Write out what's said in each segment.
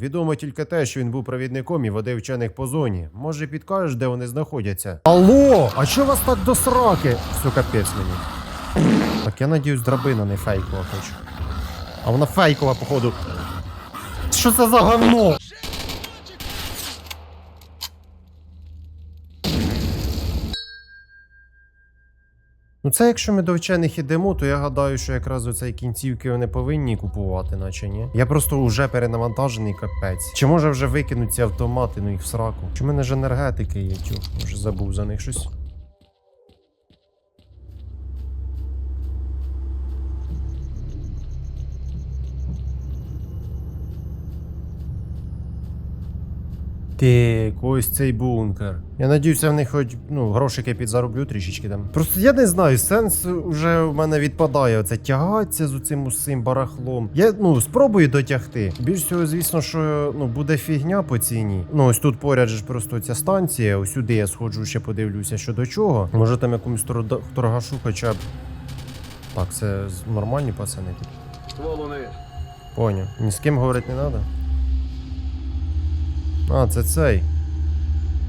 Відомо тільки те, що він був провідником і водив вчених по зоні. Може, підкажеш, де вони знаходяться? Алло! А що вас так до сраки? Все, капець мені. Так я надіюсь, драбина не фейкова хоч. А вона фейкова, походу. Що це за говно? Ну, це якщо ми до вчених ідемо, то я гадаю, що якраз оцей кінцівки вони повинні купувати, наче ні. Я просто вже перенавантажений капець. Чи може вже викинуть ці автомати, ну їх в сраку? Чи в мене ж енергетики є, тю? Вже забув за них щось. Так, ось цей бункер. Я надіюся, в них хоч ну, грошики підзароблю трішечки там. Просто я не знаю, сенс вже в мене відпадає. Оце тягатися з оцим усім барахлом. Я ну спробую дотягти. Більш всього, звісно, що ну буде фігня по ціні. Ну ось тут поряд ж просто ця станція. Ось сюди я сходжу, ще подивлюся, що до чого. Може там якомусь торгашу хоча б. Так, це нормальні пацани тут. Поняв. Ні з ким говорити не треба. А, це цей.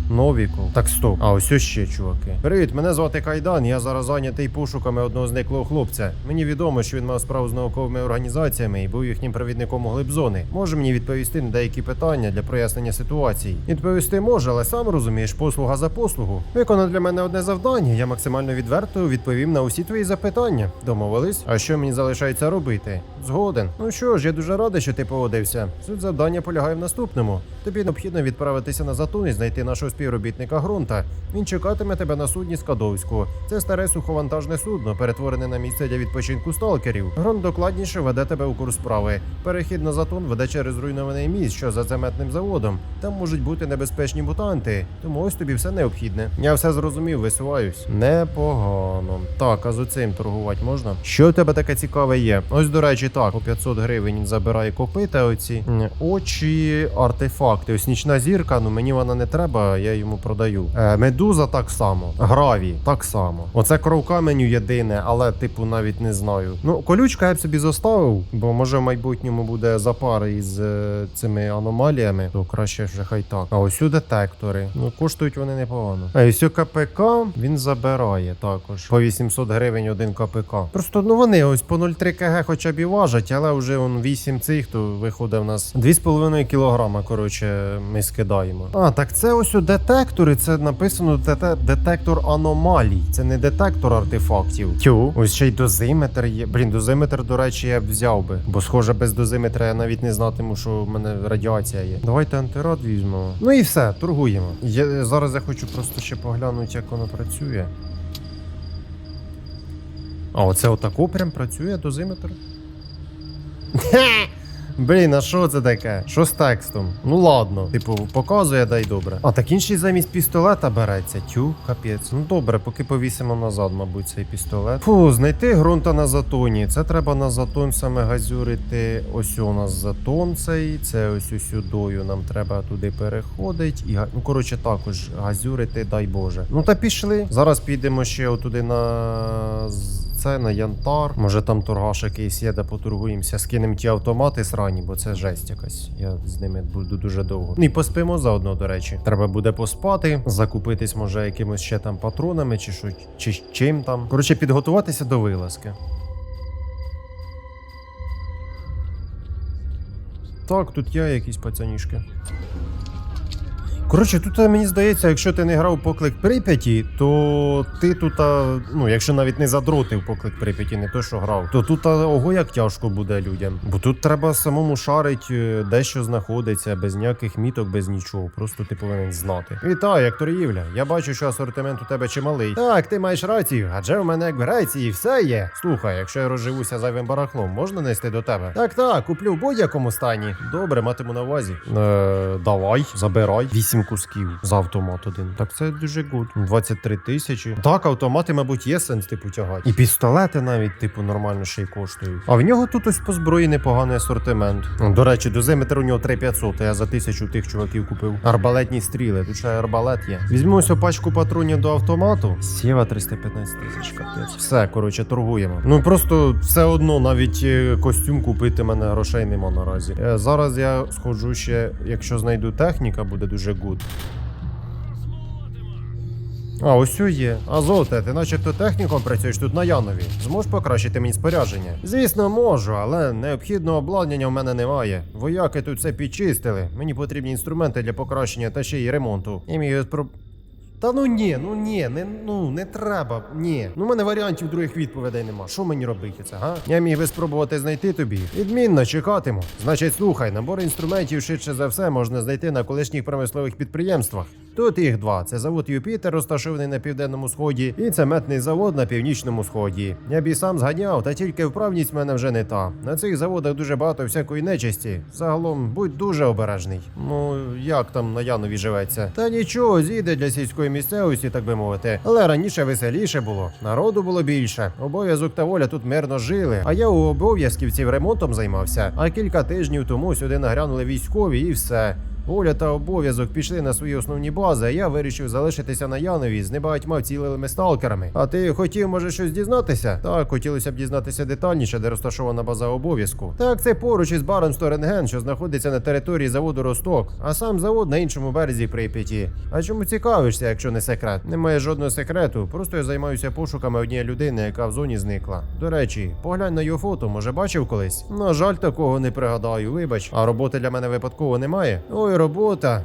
Новіков. Так, стоп. А ось ще, чуваки. Привіт, мене звати Кайдан. Я зараз зайнятий пошуками одного зниклого хлопця. Мені відомо, що він мав справу з науковими організаціями і був їхнім провідником у глиб зони. Може мені відповісти на деякі питання для прояснення ситуації. Відповісти може, але сам розумієш, послуга за послугу. Виконав для мене одне завдання. Я максимально відверто відповім на усі твої запитання. Домовились? А що мені залишається робити? Згоден. Ну що ж, я дуже радий, що ти погодився. Суть завдання полягає в наступному. Тобі необхідно відправитися на затон і знайти нашого співробітника ґрунта. Він чекатиме тебе на судні Скадовського. Це старе суховантажне судно, перетворене на місце для відпочинку сталкерів. Гронт докладніше веде тебе у курс справи. Перехід на затон веде через зруйнований міст, що за цементним заводом. Там можуть бути небезпечні мутанти. Тому ось тобі все необхідне. Я все зрозумів, висуваюсь. Непогано. Так, а з оцим торгувати можна? Що в тебе таке цікаве є? Ось, до речі, так, по 500 гривень він забирає копита оці. Очі, артефакти. Ось нічна зірка, ну мені вона не треба, я йому продаю. Е, медуза так само. Граві так само. Оце кров каменю єдине, але типу навіть не знаю. Ну, колючка я б собі заставив, бо може в майбутньому буде запар із е, цими аномаліями, то краще вже хай так. А ось у детектори. Ну, коштують вони непогано. А ось у КПК він забирає також. По 800 гривень один КПК. Просто ну вони ось по 0,3 КГ хоча б і важать, але вже он 8 цих, то виходить в нас 2,5 кілограма. Коротше, ми скидаємо. А, так це ось у детектори. Це написано дете- детектор аномалій. Це не детектор артефактів. Тю, ось ще й дозиметр є. Блін, дозиметр, до речі, я б взяв би. Бо схоже, без дозиметра я навіть не знатиму, що в мене радіація є. Давайте антирад візьмемо. Ну і все, торгуємо. Я, зараз я хочу просто ще поглянути, як воно працює. А оце отако прям працює дозиметр. Блін, а що це таке? Що з текстом? Ну ладно, типу, показує, дай добре. А так інший замість пістолета береться. Тю, капець. Ну добре, поки повісимо назад, мабуть, цей пістолет. Фу, знайти ґрунта на затоні. Це треба на затон саме газюрити. Ось у нас затон цей. Це ось ось сюдою. Нам треба туди переходить. І ну коротше, також газюрити, дай Боже. Ну та пішли. Зараз підемо ще отуди на це на янтар. Може там торгаш якийсь є, де поторгуємося. Скинемо ті автомати срані, бо це жесть якась. Я з ними буду дуже довго. Ну і поспимо заодно, до речі. Треба буде поспати, закупитись, може, якимось ще там патронами, чи що, чи чим там. Коротше, підготуватися до вилазки. Так, тут я якісь пацанішки. Коротше, тут е, мені здається, якщо ти не грав поклик Прип'яті, то ти тут, а, ну, якщо навіть не задротив поклик Прип'яті, не то що грав, то тут ого як тяжко буде людям. Бо тут треба самому шарить, е, де що знаходиться, без ніяких міток, без нічого. Просто ти повинен знати. Вітаю, як торгівля. Я бачу, що асортимент у тебе чималий. Так, ти маєш рацію, адже в мене як в Греції все є. Слухай, якщо я розживуся зайвим барахлом, можна нести до тебе? Так, так, куплю в будь-якому стані. Добре, матиму на увазі. Е, давай, забирай. 800 8 кусків за автомат один. Так це дуже гуд. 23 тисячі. Так, автомати, мабуть, є сенс типу тягати. І пістолети навіть, типу, нормально ще й коштують. А в нього тут ось по зброї непоганий асортимент. До речі, дозиметр у нього 3500, а я за тисячу тих чуваків купив. Арбалетні стріли, тут ще арбалет є. Візьму пачку патронів до автомату. Сєва 315 тисяч, капець. Все, коротше, торгуємо. Ну просто все одно навіть е, костюм купити мене грошей нема наразі. Е, Зараз я сходжу ще, якщо знайду техніка, буде дуже гуд. А, ось є. є. золоте, ти начебто техніком працюєш тут на Янові. Зможеш покращити мені спорядження? Звісно, можу, але необхідного обладнання в мене немає. Вояки тут все підчистили. Мені потрібні інструменти для покращення та ще й ремонту. І мій про. Та ну ні, ну ні, не ну не треба. Ні. Ну в мене варіантів других відповідей нема. Що мені робити це, га? Я міг би спробувати знайти тобі. Відмінно, чекатиму. Значить, слухай, набор інструментів швидше за все можна знайти на колишніх промислових підприємствах. Тут їх два: це завод Юпітер, розташований на південному сході, і цементний завод на північному сході. Я б і сам зганяв, та тільки вправність в мене вже не та. На цих заводах дуже багато всякої нечисті. Загалом будь дуже обережний. Ну як там на Янові живеться? Та нічого, зійде для сільської місцевості, так би мовити. Але раніше веселіше було. Народу було більше. Обов'язок та воля тут мирно жили. А я у обов'язківців ремонтом займався. А кілька тижнів тому сюди нагрянули військові і все. Воля та обов'язок пішли на свої основні бази, а я вирішив залишитися на Янові з небагатьма вцілелими сталкерами. А ти хотів, може, щось дізнатися? Так, хотілося б дізнатися детальніше, де розташована база обов'язку. Так, це поруч із баром Сторенген, що знаходиться на території заводу Росток, а сам завод на іншому березі Прип'яті. А чому цікавишся, якщо не секрет? Немає жодного секрету. Просто я займаюся пошуками однієї людини, яка в зоні зникла. До речі, поглянь на його фото, може бачив колись? На жаль, такого не пригадаю. Вибач, а роботи для мене випадково немає. Ой, робота.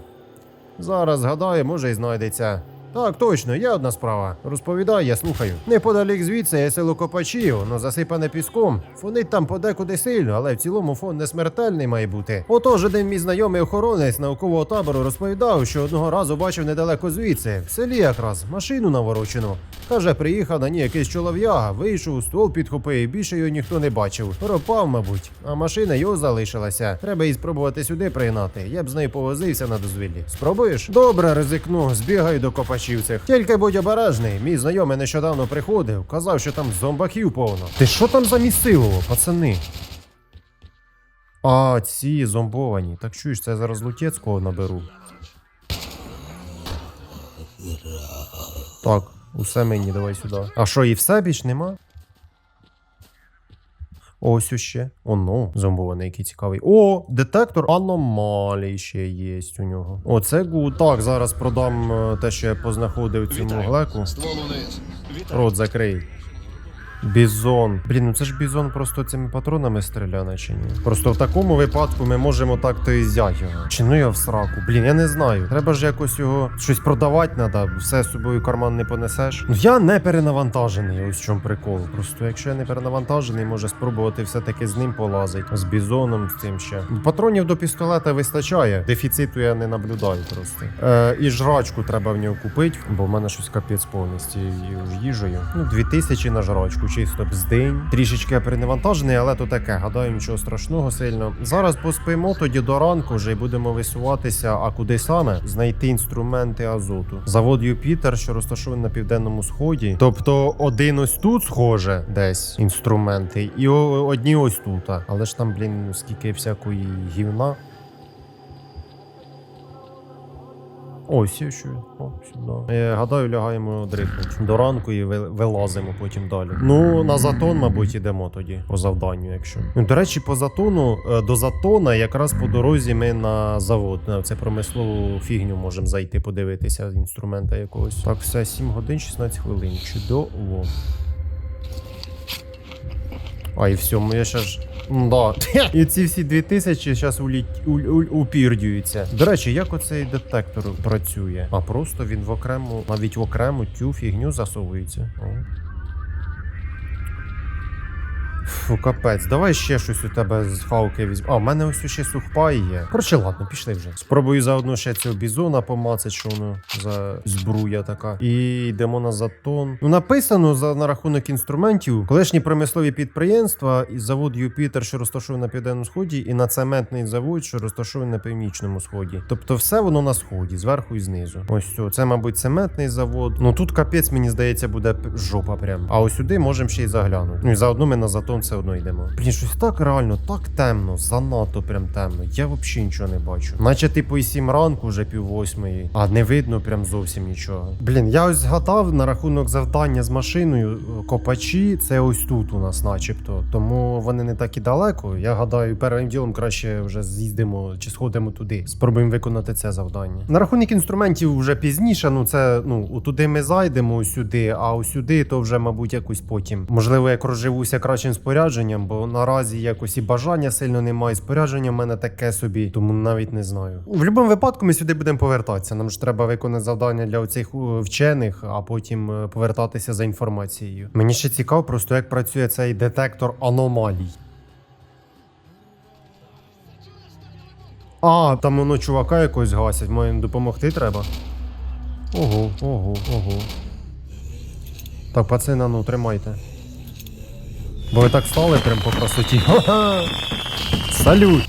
Зараз згадаю, може і знайдеться. Так, точно, є одна справа. Розповідай, я слухаю. Неподалік звідси є село Копачів, воно засипане піском. Фонить там подекуди сильно, але в цілому фон не смертельний має бути. Отож, один мій знайомий охоронець наукового табору розповідав, що одного разу бачив недалеко звідси, в селі якраз, машину наворочену. Каже, приїхав на ній якийсь чолов'яга, вийшов, ствол підхопив, і більше його ніхто не бачив. Пропав, мабуть, а машина його залишилася. Треба її спробувати сюди пригнати. Я б з нею повозився на дозвіллі. Спробуєш? Добре, ризикну, збігаю до копачів цих. Тільки будь обережний. Мій знайомий нещодавно приходив, казав, що там зомбаків повно. Ти що там за місцилово, пацани? А, ці зомбовані. Так чуєш, це зараз Лутєцького наберу. Так, усе мені, давай сюди. А що, і все більш нема? Ось ще. Оно, зомбований, який цікавий. О, детектор аномалій ще є у нього. О, це гуд. Так, зараз продам е, те, що я познаходив цьому глеку. Рот закрий. Бізон. Блін, ну це ж бізон просто цими патронами стріляне чи ні? Просто в такому випадку ми можемо так то і взяти його. Чи ну я в сраку? Блін, я не знаю. Треба ж якось його щось продавати треба, все з собою карман не понесеш. Ну я не перенавантажений, ось в чому прикол. Просто якщо я не перенавантажений, може спробувати все-таки з ним полазити. З бізоном, з тим ще. Патронів до пістолета вистачає. Дефіциту я не наблюдаю просто. Е, і жрачку треба в нього купити, бо в мене щось капець повністю їжею. Ну, 2000 на жрачку, чисто бздень. Трішечки перенавантажений, але то таке. Гадаю, нічого страшного сильно. Зараз поспимо тоді до ранку вже і будемо висуватися. А куди саме? Знайти інструменти азоту. Завод Юпітер, що розташований на південному сході. Тобто один ось тут схоже десь інструменти, і одні ось тут. Але ж там, блін, скільки всякої гівна. Ось я що. О, сюди. Е, гадаю, лягаємо дрихнуть до ранку і вилазимо потім далі. Ну, на затон, мабуть, ідемо тоді по завданню, якщо. Ну, до речі, по затону, е, до затона, якраз по дорозі ми на завод. На це промислову фігню можемо зайти, подивитися інструмента якогось. Так, все, 7 годин, 16 хвилин. Чудово. А, і все, я ще ж. Да. І ці всі 2000 зараз улі... у... у... упірдюються. До речі, як оцей детектор працює? А просто він в окрему, навіть в окрему тю фігню засовується. О. Фу, капець, давай ще щось у тебе з хавки візьму. А, в мене ось ще сухпай є. Коротше, ладно, пішли вже. Спробую заодно ще цього бізона помацать, що воно за збруя така. І йдемо на затон. Ну, написано за на рахунок інструментів. Колишні промислові підприємства і завод Юпітер, що розташований на південному сході, і на цементний завод, що розташований на північному сході. Тобто все воно на сході, зверху і знизу. Ось цього. Це, мабуть, цементний завод. Ну тут капець, мені здається, буде жопа прям. А ось сюди можемо ще й заглянути. Ну і заодно ми на затон все одно йдемо. Блін, щось так реально, так темно, занадто прям темно. Я взагалі нічого не бачу. Наче типу і сім ранку, вже пів восьмої, а не видно прям зовсім нічого. Блін, я ось згадав на рахунок завдання з машиною. е, Копачі це ось тут у нас, начебто. Тому вони не так і далеко. Я гадаю, першим ділом краще вже з'їздимо чи сходимо туди. Спробуємо виконати це завдання. На рахунок інструментів вже пізніше. Ну це ну туди ми зайдемо сюди, а сюди то вже, мабуть, якось потім. Можливо, як розживуся кращим спорядженням, бо наразі якось і бажання сильно немає. Спорядження в мене таке собі, тому навіть не знаю. В будь-якому випадку ми сюди будемо повертатися. Нам ж треба виконати завдання для оцих е, вчених, а потім е, повертатися за інформацією. Мені ще цікаво, просто як працює цей детектор аномалій. А, там воно чувака якогось гасять, моїм допомогти треба. Ого, ого, ого. Так, пацани, ну тримайте. Бо ви так стали прям по красоті. Салют!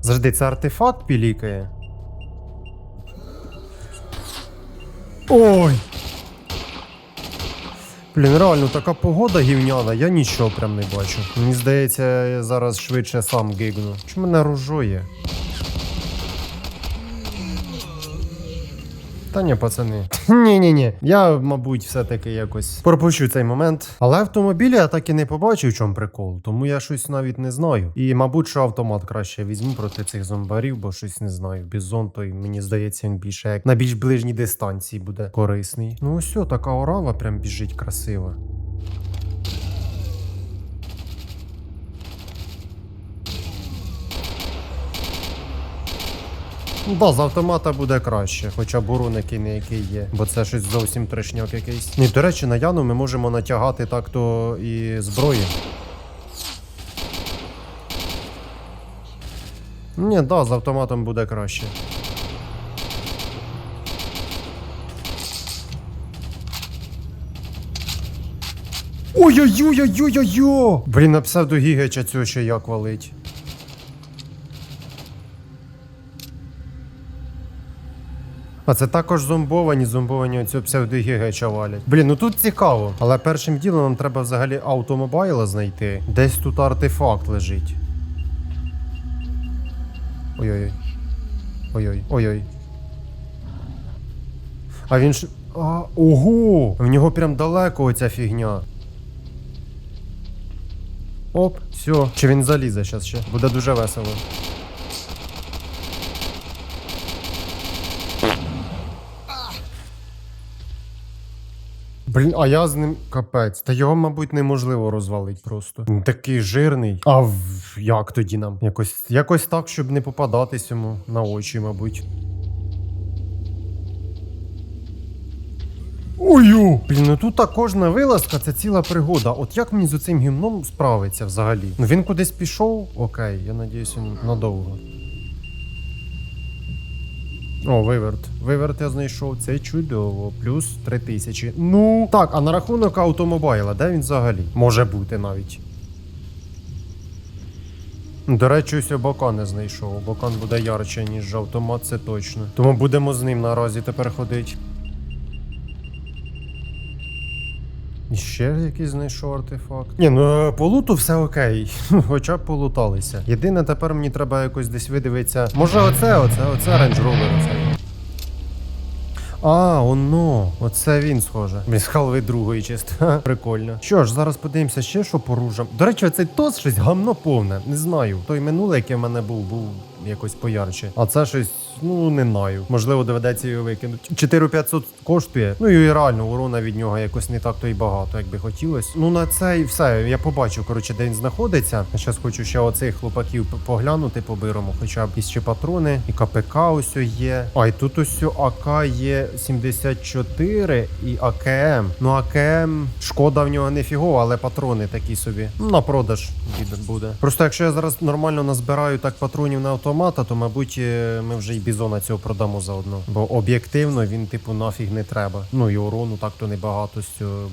Завжди, це артефакт пілікає. Ой! Блін, реально така погода гівняна, я нічого прям не бачу. Мені здається, я зараз швидше сам гигну. Чому мене ружоє? Та ні, пацани. Ні-ні-ні. Я, мабуть, все-таки якось пропущу цей момент. Але автомобілі я так і не побачив, в чому прикол, тому я щось навіть не знаю. І, мабуть, що автомат краще візьму проти цих зомбарів, бо щось не знаю. Бізон, той мені здається, він більше як на більш ближній дистанції буде корисний. Ну ось, така орава прям біжить красива. Да, з автомата буде краще, хоча б урон не який є, бо це щось зовсім трешняк якийсь. Ні, до речі, на Яну ми можемо натягати так-то і зброї. Ні, да, з автоматом буде краще. Ой-ой-ой-ой-ой-ой! Блін, на псевдогігача цього ще як валить. А це також зомбовані, зомбовані оцього псевдогігача валять. Блін, ну тут цікаво. Але першим ділом нам треба взагалі автомобайла знайти. Десь тут артефакт лежить. Ой-ой-ой. Ой-ой, ой-ой. А він ж. А, ого! В нього прям далеко оця фігня. Оп, все. Чи він залізе зараз ще? Буде дуже весело. Блін, а я з ним капець. Та його, мабуть, неможливо розвалити просто. Він такий жирний. А в... як тоді нам? Якось, якось так, щоб не попадатись йому на очі, мабуть. Ой-ю! Блін, ну тут кожна вилазка це ціла пригода. От як мені з цим гімном справиться взагалі? Ну він кудись пішов? Окей, я надіюсь, він надовго. О, виверт. Виверт я знайшов. Це чудово. Плюс 3000. Ну. Так, а на рахунок автомобайла, де він взагалі? Може бути навіть. До речі, ось Бокан бока не знайшов. Бокан буде ярче, ніж автомат, це точно. Тому будемо з ним наразі тепер ходити. Ще якийсь знайшов артефакт. Ні, ну е, по луту все окей. Хоча б полуталися. Єдине, тепер мені треба якось десь видивитися. Може, оце, оце, оце Rover оцей. А, оно, оце він схоже. Блін, халви другої чисто. Прикольно. Що ж, зараз подивимося ще, що по ружам. До речі, цей тос щось гамно повне. Не знаю. Той минулий, який в мене був, був якось поярче. А це щось, ну не знаю. Можливо, доведеться його викинути. 4500 коштує. Ну і реально урона від нього якось не так то й багато, як би хотілося. Ну на це і все. Я побачив, коротше, де він знаходиться. Я зараз хочу ще оцих хлопаків поглянути по бирому, хоча б якісь ще патрони, і КПК ось є. А і тут ось АК є 74 і АКМ. Ну АКМ шкода в нього не фігова, але патрони такі собі. Ну, на продаж буде. Просто якщо я зараз нормально назбираю так патронів на автомата, то мабуть е, ми вже й бізона цього продамо заодно. Бо об'єктивно він, типу, нафіг не треба. Ну і урону так то небагато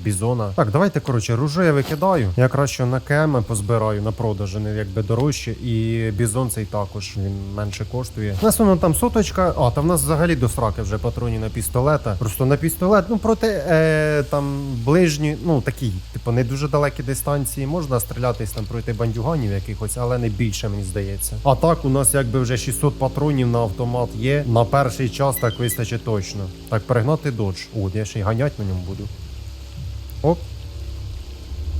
бізона. Так, давайте коротше, ружо я викидаю. Я краще на КМ позбираю на продаж, не якби дорожче. І бізон цей також він менше коштує. У нас воно там соточка. А, та в нас взагалі до сраки вже патронів на пістолета. Просто на пістолет, ну проти е, там ближні, ну такі, типу, не дуже далекі дистанції можна стрілятись там проти бандюганів якихось, але не більше, мені здається. А так, у нас якби вже 600 патронів на автомат є. На перший час так вистачить точно. Так, перегнати додж. О, я ще й ганять на ньому буду. Оп.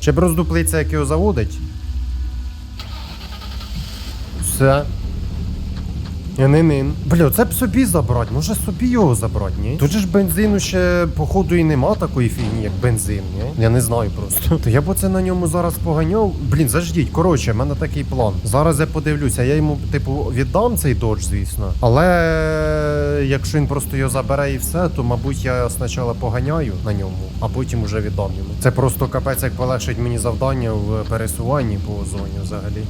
Ще б роздуплиться, як його заводить. Все. Нин. Бля, це б собі забрати, може собі його забрати, ні? Тут же ж бензину ще, походу, і нема такої фігні, як бензин, ні? Я не знаю просто. То я б оце на ньому зараз поганяв. Блін, заждіть, коротше, в мене такий план. Зараз я подивлюся, я йому, типу, віддам цей додж, звісно. Але якщо він просто його забере і все, то мабуть я спочатку поганяю на ньому, а потім уже віддам йому. Це просто капець, як полегшить мені завдання в пересуванні по зоні взагалі.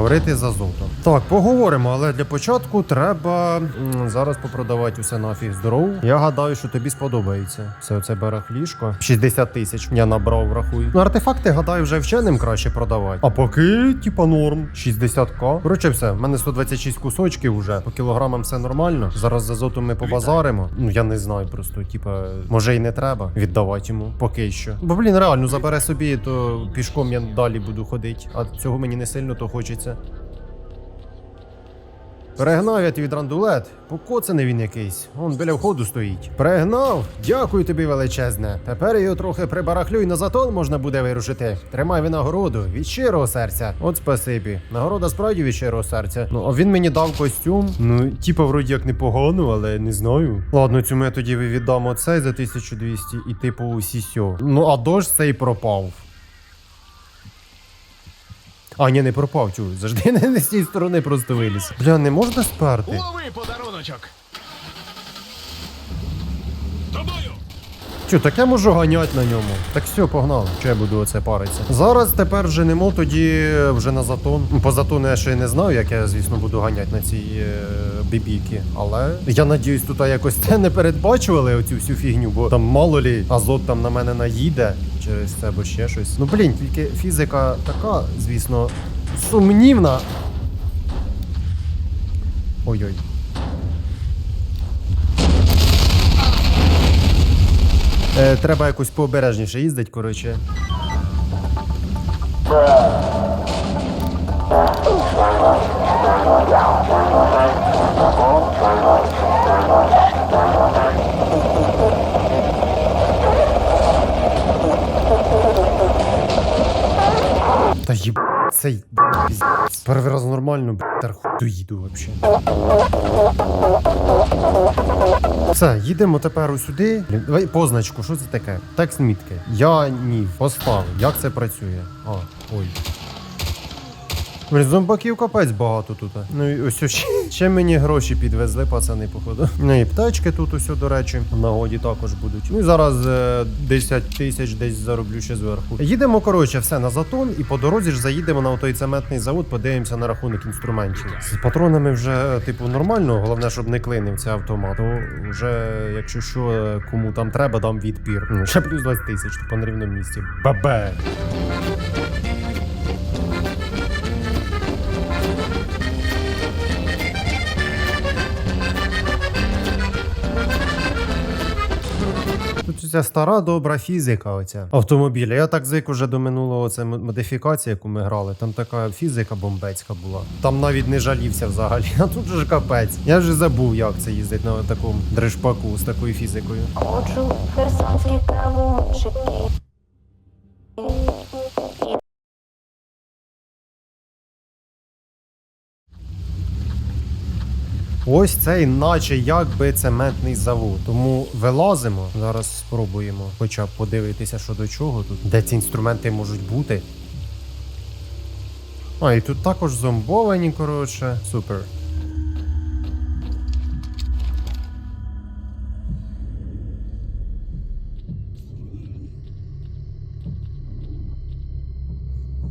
Поговорити з азотом. Так, поговоримо, але для початку треба зараз попродавати усе нафіг здоров. Я гадаю, що тобі сподобається. Все оце барахлішко. 60 тисяч я набрав, рахуй. Ну, артефакти, гадаю, вже вченим краще продавати. А поки, типа, норм. 60к. Коротше, все, в мене 126 кусочків вже. По кілограмам все нормально. Зараз з азотом ми побазаримо. Ну я не знаю, просто, типа, може і не треба віддавати йому поки що. Бо, блін, реально, забере собі, то пішком я далі буду ходити. А цього мені не сильно то хочеться. Перегнав я твій драндулет. Покоцаний він якийсь. Он біля входу стоїть. Перегнав? Дякую тобі величезне. Тепер його трохи прибарахлюй на затон можна буде вирушити. Тримай винагороду від щирого серця. От спасибі. Нагорода справді від щирого серця. Ну, а він мені дав костюм. Ну, типа, вроді як непогано, але не знаю. Ладно, цю ми тоді віддам оцей за 1200 і типу усі сьо. Ну, а дощ цей пропав. А, ні, не пропав, чую. Завжди не, з цієї сторони просто виліз. Бля, не можна сперти? Лови подаруночок. Чу, так я можу ганять на ньому. Так все, погнали. Що я буду оце паритися? Зараз тепер вже немо, тоді вже на затон. По затону я ще й не знаю, як я, звісно, буду ганяти на цій е, бібіки. Але я надіюсь, тут якось це не передбачували оцю всю фігню, бо там мало лі азот там на мене наїде через це або ще щось. Ну блін, тільки фізика така, звісно, сумнівна. Ой-ой. Е, треба якось пообережніше їздить, коротше. Та їб... цей. Перший раз нормально, блядь, доїду вообще. Все, їдемо тепер сюди. Давай позначку, що це таке? Текст мітки. Я ні, поставив. Як це працює? А, ой. Блін, зомбаків капець багато тут. Ну і ось ще, ще мені гроші підвезли, пацани, походу. Ну і птачки тут усе, до речі, в нагоді також будуть. Ну і зараз е, 10 тисяч десь зароблю ще зверху. Їдемо, коротше, все на затон, і по дорозі ж заїдемо на той цементний завод, подивимося на рахунок інструментів. З патронами вже, типу, нормально, головне, щоб не клинив цей автомат. То вже, якщо що, е, кому там треба, дам відпір. Ну, ще плюс 20 тисяч, типу, на рівному місці. Бабе! Тут ця стара добра фізика оця автомобіля. Я так звик уже до минулого це модифікація, яку ми грали. Там така фізика бомбецька була. Там навіть не жалівся взагалі. А тут же капець. Я вже забув, як це їздить на такому дрижпаку з такою фізикою. Хочу херсонські кавунчики. Ось це іначе якби цементний завод. Тому вилазимо. Зараз спробуємо хоча б подивитися, що до чого тут. Де ці інструменти можуть бути. А, і тут також зомбовані, коротше. Супер.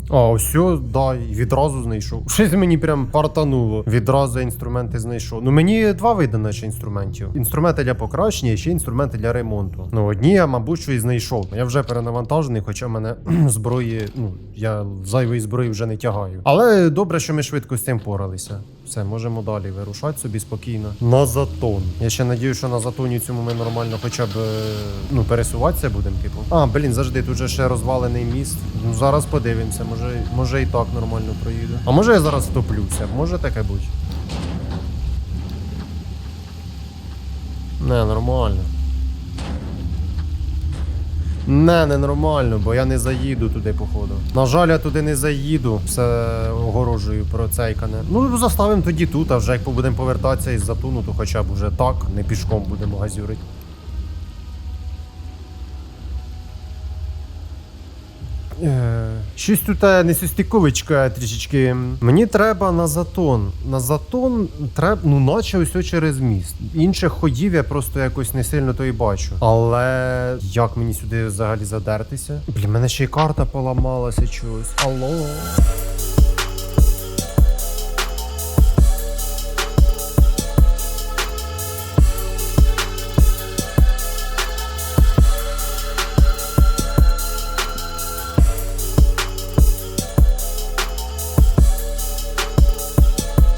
А, ось, да, і відразу знайшов. Щось мені прям партануло. Відразу інструменти знайшов. Ну мені два види наче інструментів: інструменти для покращення і ще інструменти для ремонту. Ну одні я, мабуть, що і знайшов. Я вже перенавантажений, хоча мене зброї, ну я зайвої зброї вже не тягаю. Але добре, що ми швидко з цим поралися. Все, можемо далі вирушати собі спокійно. На затон. Я ще надію, що на затоні цьому ми нормально хоча б е, ну, пересуватися будемо, типу. А, блін, завжди тут же ще розвалений міст. Ну зараз подивимося, може, може і так нормально проїду. А може я зараз втоплюся, може таке бути. Не, нормально. Не, не нормально, бо я не заїду туди, походу. На жаль, я туди не заїду. Все огорожую про цейкане. Ну, заставимо тоді тут, а вже як будемо повертатися із затуну, то хоча б вже так, не пішком будемо газюрити. Е, Щось тут несостіковичка несостиковичка трішечки. Мені треба на затон. На затон треба, ну, наче ось через міст. Інших ходів я просто якось не сильно то і бачу. Але як мені сюди взагалі задертися? Блін, мене ще й карта поламалася чогось. Алло.